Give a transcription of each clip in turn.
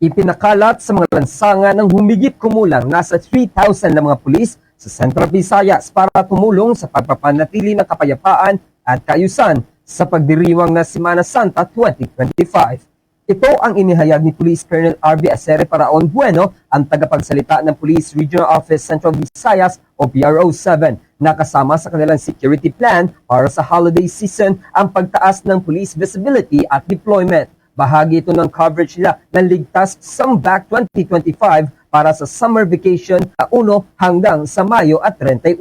Ipinakalat sa mga lansangan ng humigit kumulang nasa 3,000 na mga pulis sa Central Visayas para tumulong sa pagpapanatili ng kapayapaan at kaayusan sa pagdiriwang na Semana Santa 2025. Ito ang inihayag ni Police Colonel RB Acere Paraon Bueno, ang tagapagsalita ng Police Regional Office Central Visayas o PRO7 na kasama sa kanilang security plan para sa holiday season ang pagtaas ng police visibility at deployment. Bahagi ito ng coverage nila ng Ligtas Sambak 2025 para sa summer vacation sa 1 hanggang sa Mayo at 31.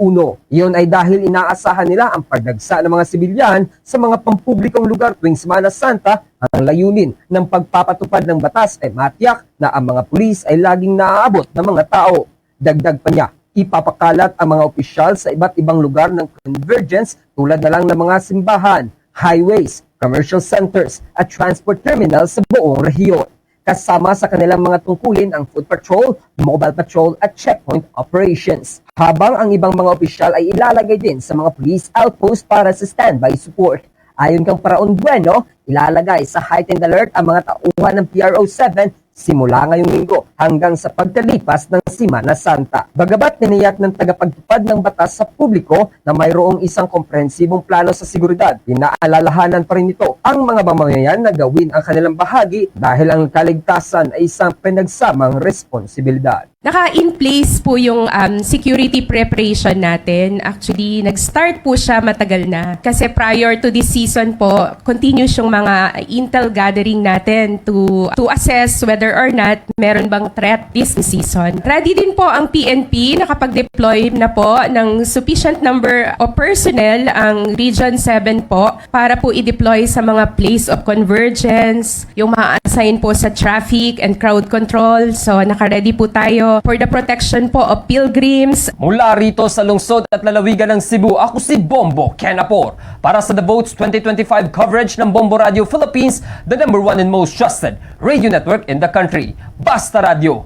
Iyon ay dahil inaasahan nila ang pagdagsa ng mga sibilyan sa mga pampublikong lugar tuwing Semana Santa ang layunin ng pagpapatupad ng batas ay matiyak na ang mga pulis ay laging naaabot ng mga tao. Dagdag pa niya, ipapakalat ang mga opisyal sa iba't ibang lugar ng convergence tulad na lang ng mga simbahan, highways, commercial centers at transport terminals sa buong rehiyon. Kasama sa kanilang mga tungkulin ang food patrol, mobile patrol at checkpoint operations. Habang ang ibang mga opisyal ay ilalagay din sa mga police outpost para sa standby support. Ayon kang Paraon Bueno, ilalagay sa heightened alert ang mga tauhan ng PRO7 simula ngayong linggo hanggang sa pagkalipas ng Simana Santa. Bagabat niniyak ng tagapagtupad ng batas sa publiko na mayroong isang komprehensibong plano sa seguridad, pinaalalahanan pa rin ito ang mga mamamayan na gawin ang kanilang bahagi dahil ang kaligtasan ay isang pinagsamang responsibilidad. Naka-in place po yung um, security preparation natin. Actually, nag-start po siya matagal na. Kasi prior to this season po, continuous yung mga intel gathering natin to to assess whether or not meron bang threat this season. Ready din po ang PNP, nakapag-deploy na po ng sufficient number of personnel ang Region 7 po para po i-deploy sa mga place of convergence, yung ma-assign po sa traffic and crowd control. So, naka-ready po tayo for the protection po of pilgrims, Mula rito sa lungsod at lalawigan ng Cebu, ako si Bombo Kenapor. Para sa The Votes 2025 coverage ng Bombo Radio Philippines, the number one and most trusted radio network in the country. Basta Radio.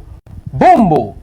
Bombo!